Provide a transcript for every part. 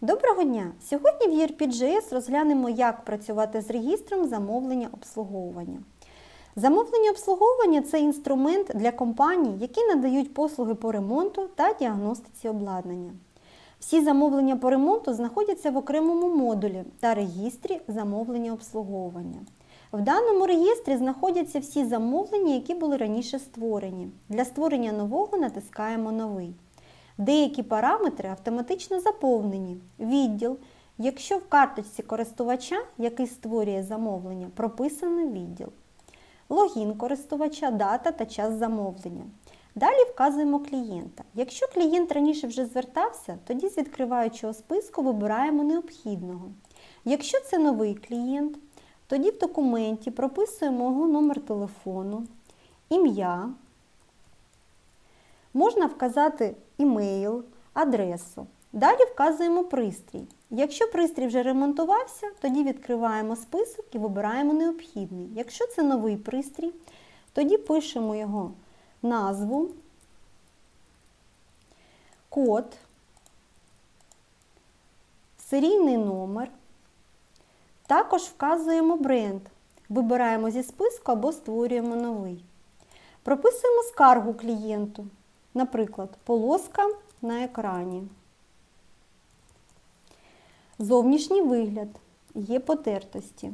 Доброго дня! Сьогодні в ERP.js розглянемо, як працювати з регістром замовлення обслуговування. Замовлення обслуговування це інструмент для компаній, які надають послуги по ремонту та діагностиці обладнання. Всі замовлення по ремонту знаходяться в окремому модулі та регістрі замовлення обслуговування. В даному реєстрі знаходяться всі замовлення, які були раніше створені. Для створення нового натискаємо Новий. Деякі параметри автоматично заповнені. Відділ, якщо в карточці користувача, який створює замовлення, прописано відділ. Логін користувача, дата та час замовлення. Далі вказуємо клієнта. Якщо клієнт раніше вже звертався, тоді з відкриваючого списку вибираємо необхідного. Якщо це новий клієнт, тоді в документі прописуємо його номер телефону, ім'я. Можна вказати імейл, адресу. Далі вказуємо пристрій. Якщо пристрій вже ремонтувався, тоді відкриваємо список і вибираємо необхідний. Якщо це новий пристрій, тоді пишемо його назву, код, серійний номер. Також вказуємо бренд. Вибираємо зі списку або створюємо новий. Прописуємо скаргу клієнту. Наприклад, полоска на екрані. Зовнішній вигляд. Є потертості.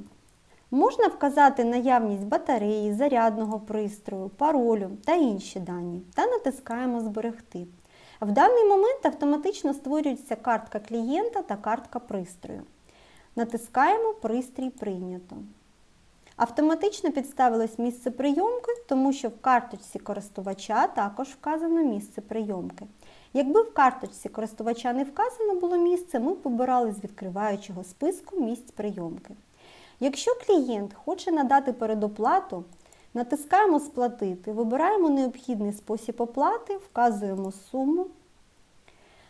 Можна вказати наявність батареї, зарядного пристрою, паролю та інші дані та натискаємо Зберегти. В даний момент автоматично створюється картка клієнта та картка пристрою. Натискаємо Пристрій прийнято. Автоматично підставилось місце прийомки, тому що в карточці користувача також вказано місце прийомки. Якби в карточці користувача не вказано було місце, ми б вибирали з відкриваючого списку місць прийомки. Якщо клієнт хоче надати передоплату, натискаємо Сплатити, вибираємо необхідний спосіб оплати, вказуємо суму.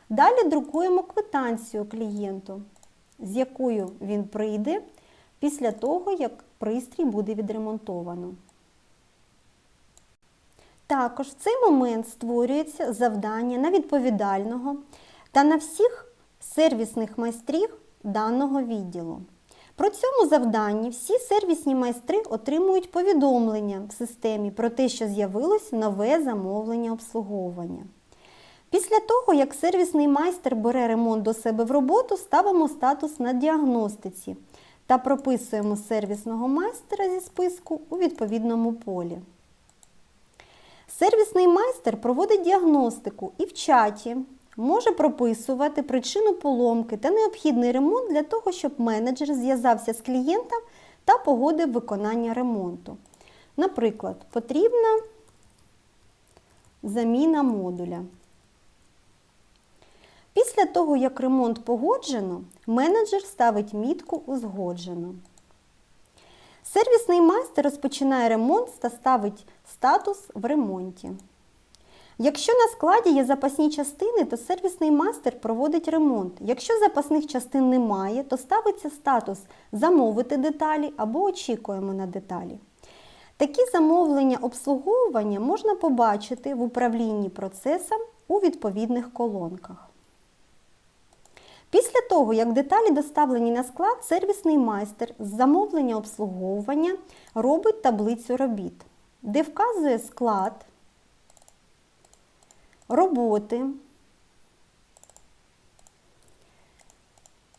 Далі друкуємо квитанцію клієнту, з якою він прийде після того, як пристрій буде відремонтовано. Також в цей момент створюється завдання на відповідального та на всіх сервісних майстрів даного відділу. Про цьому завданні всі сервісні майстри отримують повідомлення в системі про те, що з'явилось нове замовлення обслуговування. Після того, як сервісний майстер бере ремонт до себе в роботу, ставимо статус на діагностиці та прописуємо сервісного майстера зі списку у відповідному полі. Сервісний майстер проводить діагностику і в чаті може прописувати причину поломки та необхідний ремонт для того, щоб менеджер зв'язався з клієнтом та погодив виконання ремонту. Наприклад, потрібна заміна модуля. Після того, як ремонт погоджено, менеджер ставить мітку Узгоджено. Сервісний майстер розпочинає ремонт та ставить статус в ремонті. Якщо на складі є запасні частини, то сервісний майстер проводить ремонт. Якщо запасних частин немає, то ставиться статус Замовити деталі або очікуємо на деталі. Такі замовлення обслуговування можна побачити в управлінні процесом у відповідних колонках. Після того, як деталі доставлені на склад, сервісний майстер з замовлення обслуговування робить таблицю робіт, де вказує склад, роботи,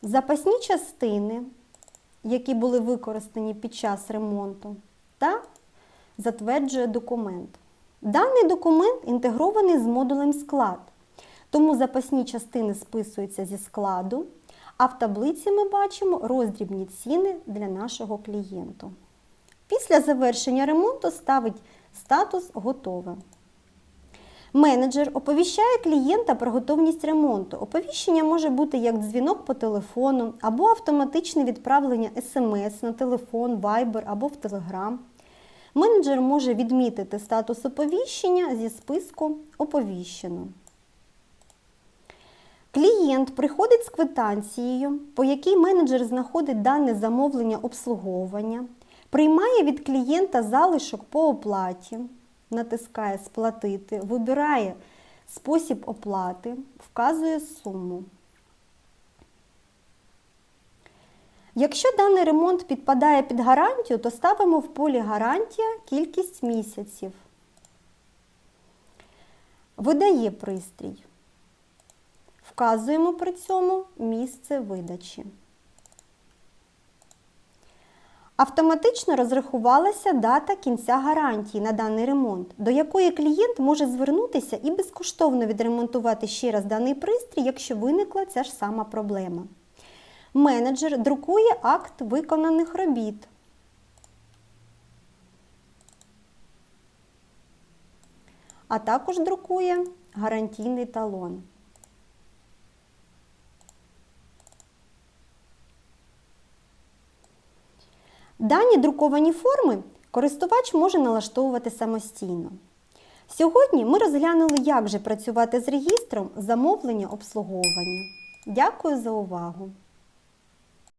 запасні частини, які були використані під час ремонту, та затверджує документ. Даний документ інтегрований з модулем склад. Тому запасні частини списуються зі складу, а в таблиці ми бачимо роздрібні ціни для нашого клієнту. Після завершення ремонту ставить статус Готове. Менеджер оповіщає клієнта про готовність ремонту. Оповіщення може бути як дзвінок по телефону, або автоматичне відправлення смс на телефон, Viber або в Telegram. Менеджер може відмітити статус оповіщення зі списку Оповіщено. Клієнт приходить з квитанцією, по якій менеджер знаходить дане замовлення обслуговування, приймає від клієнта залишок по оплаті, натискає Сплатити, вибирає спосіб оплати, вказує суму. Якщо даний ремонт підпадає під гарантію, то ставимо в полі гарантія кількість місяців. Видає пристрій. Вказуємо при цьому місце видачі. Автоматично розрахувалася дата кінця гарантії на даний ремонт, до якої клієнт може звернутися і безкоштовно відремонтувати ще раз даний пристрій, якщо виникла ця ж сама проблема. Менеджер друкує акт виконаних робіт. А також друкує гарантійний талон. Дані друковані форми користувач може налаштовувати самостійно. Сьогодні ми розглянули, як же працювати з регістром замовлення обслуговування. Дякую за увагу!